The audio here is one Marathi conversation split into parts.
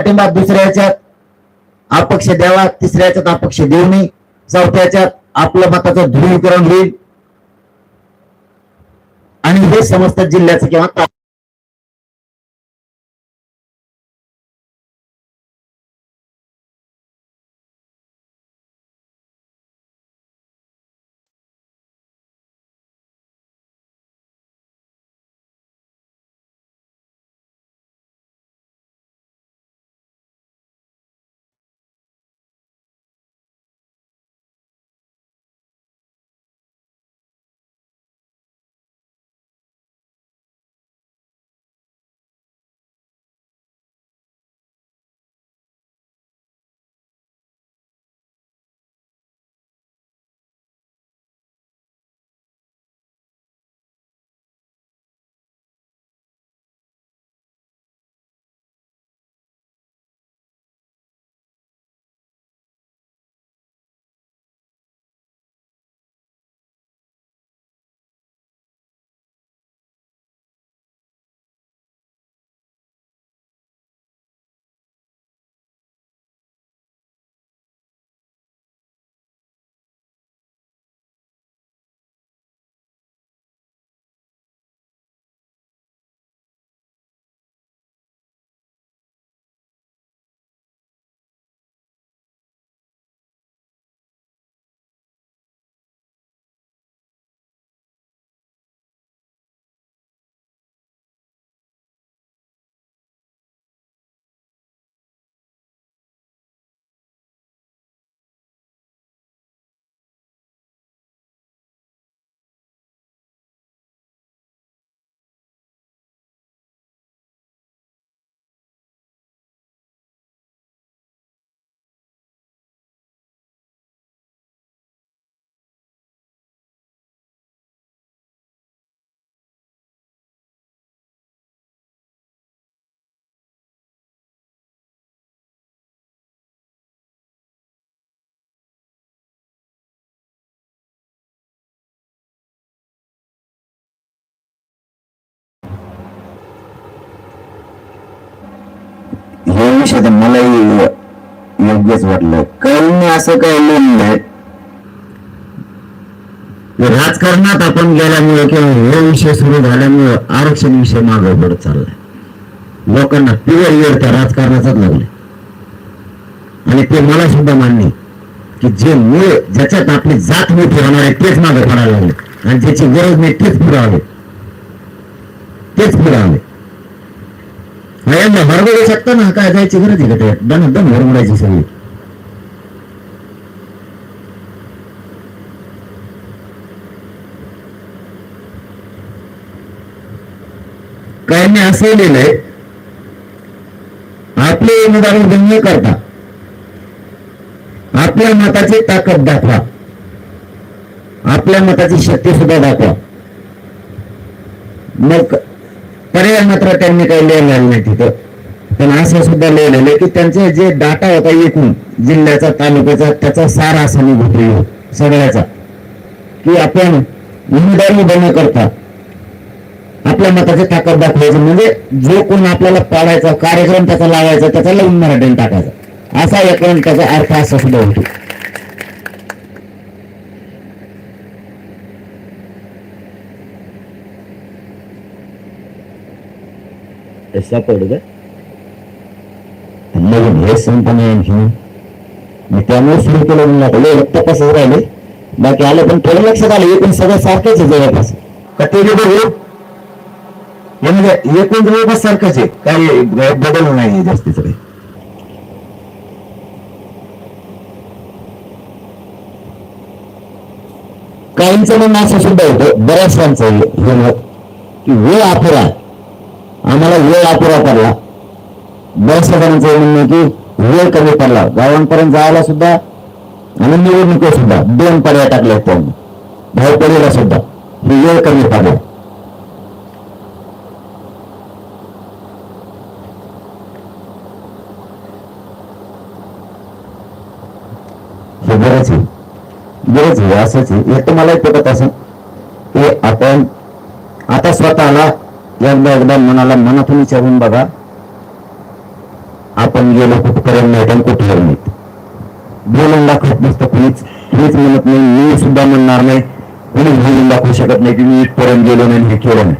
पाठिंबा दुसऱ्याच्यात अपक्ष द्यावा तिसऱ्याच्यात अपक्ष देऊ नये. चौथ्या आपलं मताचं ध्रुवीकरण होईल. आणि हे समस्त जिल्ह्याचं किंवा ता- मलाही योग्यच वाटलं. काही असं काही लिहिलंय? राजकारणात आपण गेल्यामुळे किंवा हे विषय सुरू झाल्यामुळे आरक्षण विषय मागे पडत चाललाय. लोकांना पिवर येड त्या राजकारणाचाच लागले आणि ते मला सुद्धा मान्य की जे मूळ ज्याच्यात आपली जात मोठी होणार आहे तेच मागे पडायला लागले. आणि ज्याची गरज नाही तेच पुरावे तेच पुरावे भयांना हा, शकता ना काय जायची गरज आहे का ते? दम दम सगळी. काय असं लिहिलंय आपले उमेदवार न करता. आपल्या मताची ताकद दाखवा. आपल्या मताची शक्ती सुद्धा दाखवा. मग पर्याय मात्र त्यांनी काही लिहिलेलं नाही तिथं. पण असं सुद्धा लिहिलेलं आहे की त्यांचे जे डाटा होता एकूण जिल्ह्याचा तालुक्याचा त्याचा सारा समीभूत येईल हो, सगळ्याचा. की आपण उमेदवारी उभं करता. आपल्या मताची ताकद दाखवायची. म्हणजे जो कोण आपल्याला पाडायचा कार्यक्रम त्याचा लावायचा त्याचा लावून मराठीने टाकायचा. असा एकूण त्याचा अर्थ असा सुद्धा होतो. हे संपणे आणखी मग त्यामुळे सुरू केलं म्हणून लागलं तपासच राहिले. बाकी आलं पण थोडं लक्षात आलं एकूण सगळं सारखंच आहे जवळपास. का ते बघू? म्हणजे एकूण जवळपास सारखंच आहे. काही बदल नाही जास्तीच काही काहींचं म्हणणं असं सुद्धा होतं बऱ्याचशांचं हे हे मत की वेळ आहे. आम्हाला वेळ अपुरा पडला. बऱ्याचशा जणांचं म्हणणं की वेळ कमी पडला. गावांपर्यंत जायला सुद्धा आणि निवडणुकीत सुद्धा दोन पर्याय टाकले आहेत त्यांनी. धावपडीला सुद्धा. ही वेळ कमी पडला. हे बरंच आहे. बरंच आहे. असंच आहे. एक तर मला पटत असं की आपण आता स्वतःला एकदा एकदा मनाला मनातून विचारून बघा. आपण गेलो कुठपर्यंत नाही आणि कुठवर नाहीत बोलून दाखवत नसतं कुणीच. कुणीच म्हणत नाही मी सुद्धा म्हणणार नाही. कुणीच बोलून दाखवू शकत नाही की मी इथपर्यंत गेलो नाही हे केलं नाही.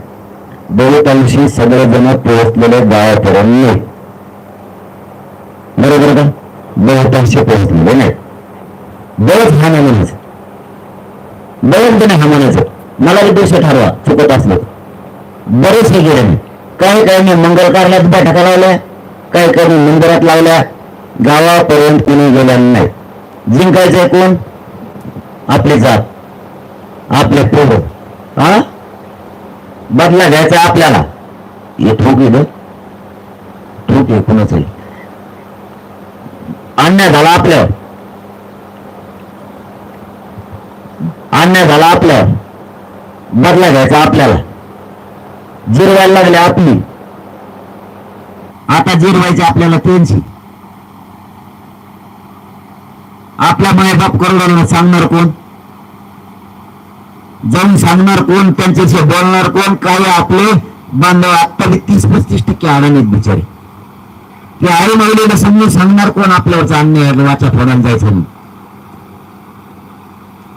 बहुतांशी सगळे जण पोहोचलेले गावापर्यंत नाही. बरोबर का? बहुतांशी पोहोचलेले नाही. बरंच हा नाही म्हणायचं बरंच नाही हा म्हणायचं मला बी ठरवा चुकत असलं बरेच हे गेले. काही काही नाही मंगल कार्यात बैठका लावल्या काही काही मंदिरात लावल्या. गावापर्यंत कुणी गेल्या नाही. जिंकायचंय कोण? आपली जात. आपले पोरं. हा? बदला घ्यायचा आपल्याला. हे ठोक इथं ठोक आहे कुणाच अन्याय झाला आपल्यावर. अन्याय झाला आपल्यावर. बदला घ्यायचा आपल्याला. जिरवायला लागले आपली. आता जिरवायची आपल्याला त्यांची. आपला मायबाप करोडांना सांगणार कोण? जाऊन सांगणार कोण? त्यांच्याशी बोलणार कोण? काय आपले बांधव आत्ता तीस पस्तीस टक्के अडाणीत बिचारे. ते आई माऊलीला समजून सांगणार कोण आपल्यावरचा अन्याय वाचा फोडायला जायचं म्हणून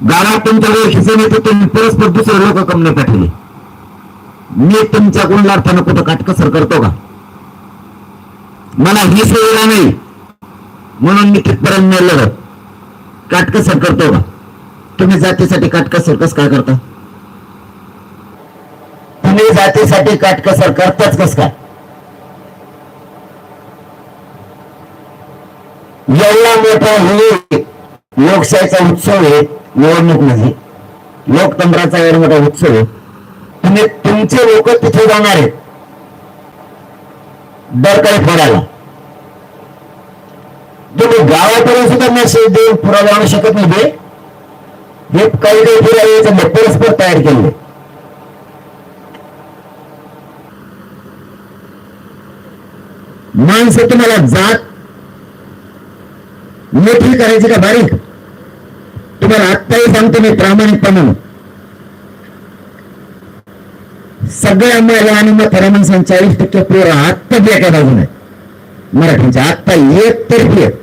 गावात तुमच्या ओळखीचं नाही तर तुम्ही परस्पर दुसरे लोक कमने पाठवले मी तुमच्या गुणलार्थानं कुठं काटकसर करतो का? मला ही सुविधा नाही. म्हणून मी तिथपर्यंत नाही लढत. काटकसर करतो का? तुम्ही जातीसाठी काटकसर कस काय करता? तुम्ही जातीसाठी काटकसर करताच कस काय? एवढा मोठा हे लोकशाहीचा उत्सव आहे निवडणूक म्हणजे. लोकतंत्राचा एवढा मोठा उत्सव आहे. तुम्ही तुमचे लोक तिथे जाणार आहेत दरकडे फोडायला तुम्ही गावापर्यंत सुद्धा मेसेज देऊन पुरावा आणू शकत नाही हे काही काही पुरावे परस्पर तयार केले. माणसं तुम्हाला जात मोठी करायची का बारीक? तुम्हाला आत्ताही सांगतो मी प्रामाणिकपणानं. सगळ्या महिला आणि म्हाताऱ्या माणसांनी चाळीस टक्के पोरं आत्ता बी बाजून बाजूने मराठीच्या आत्ता एक तर्फी आहेत.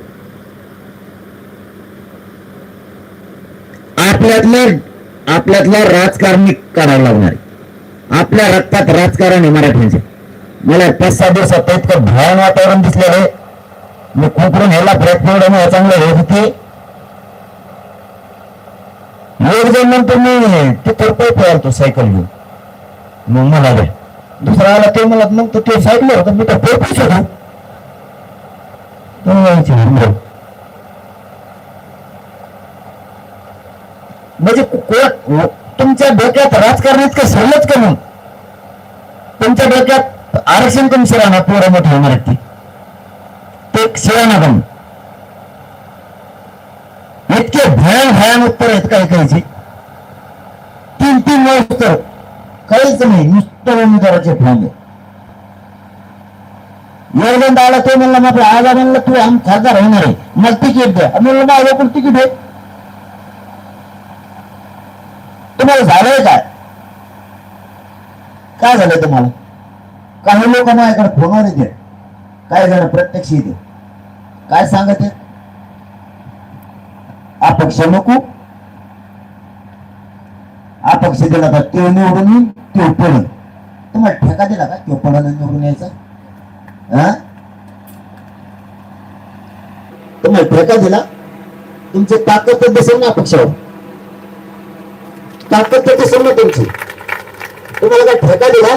आपल्यातलं आपल्यातला राजकारणी काढायला लागणार आपल्या रक्तात राजकारण आहे मराठ्यांचे मला पाच सहा दिवसात इतकं भयान वातावरण दिसलेलं आहे. मी कोकरून ह्याला प्रयत्न एवढा मला चांगलं होत होते. एक जण म्हणतो मी तिथं पैप आलतो सायकल घेऊन. मग मला द्या दुसरा आला ते मला मग ते साईडला होतं मी तर पैपच होता. तो म्हणजे कोण तुमच्या डोक्यात राजकारण इतकं सरलच का मग? तुमच्या डोक्यात आरक्षण कमी शिराणा पोरं मोठे होणार आहेत ते. ते शिराणा कमी इतके भयान भयान उत्तर आहेत काही करायची तीन तीन वेळ उत्तर काहीच नाही नुसतं उमेदवाराचे फॉर्म एकदा आला तो म्हणला मग आज म्हणलं तू आम खासदार होणार आहे. मला तिकीट द्या. म्हणलं माझ्या पण तिकीट आहे तुम्हाला झालंय काय? काय झालंय तुम्हाला? काही लोक माझ्याकडे फोनवर येते काय झालं प्रत्यक्ष येते काय सांगत? आहेत अपक्ष नको. अपक्ष दिला तर तो निवडून येईल तो पडेल तुम्हाला ठेका दिला का तो पडायला निवडून यायचा? हा? तुम्हाला ठेका दिला? तुमची ताकद तर दिसेल ना अपक्षावर. ताकद तर दिसेल ना तुमची. तुम्हाला काय ठेका दिला?